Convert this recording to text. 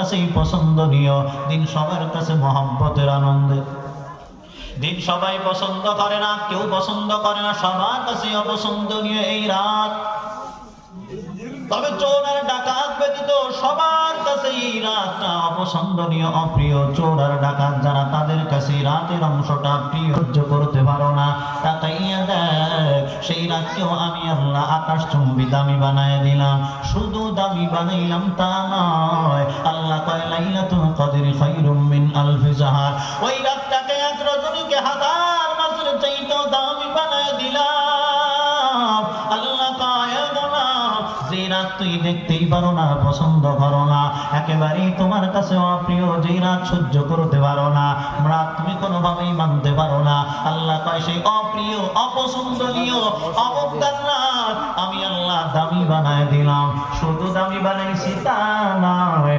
কাছেই পছন্দনীয়। দিন সবার কাছে মহব্বতের আনন্দে। দিন সবাই পছন্দ করে না, কেউ পছন্দ করে না, সবার কাছে অপছন্দনীয় এই রাত। তবে চোর আর ডাকাত ব্যতীত সবার কাছে এই রাতটা অপছন্দনীয়, অপ্রিয়। চোর ডাকাত যারা তাদের কাছে রাতের অংশটা প্রিয় করতে পারো না। তাকাইয়া দেখ, সেই রাতকেও আমি আল্লাহ আকাশ চুম্বি দামি বানায় দিলাম। শুধু দামি বানাইলাম তা নয় আল্লাহ কয়, লাইলাতুল কদর খায়রুম মিন আলফি জাহার। ওই রাতটাকে এক রজনীকে হাজার মাসের চাইতেও দামি বানায় দিলাম। আল্লাহ কয় যে রাত তুই দেখতেই পারো না, পছন্দ করো না, একেবারেই তোমার কাছে অপ্রিয়, যে রাত সহ্য করতে পারো না তুমি কোনোভাবেই মানতে পারো না। আল্লাহ কয়, সেই অপ্রিয়, অপছন্দনীয় আমি আল্লাহ দামি বানায় দিলাম। শুধু দামি বানাইছি তা নয়